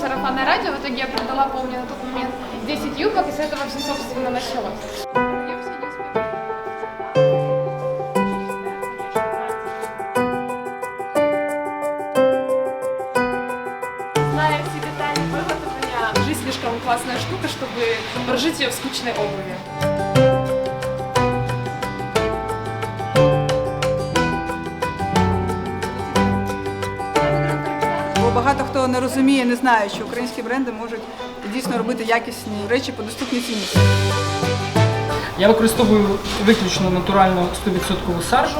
сарафанное радио. В итоге я продала, помню, на тот момент 10 юбок, и с этого все, собственно, началось. Я жизнь слишком классная штука, чтобы прожить ее в скучной обуви. Багато хто не розуміє, не знає, що українські бренди можуть дійсно робити якісні речі по доступній ціні. Я використовую виключно натуральну 100% саржу.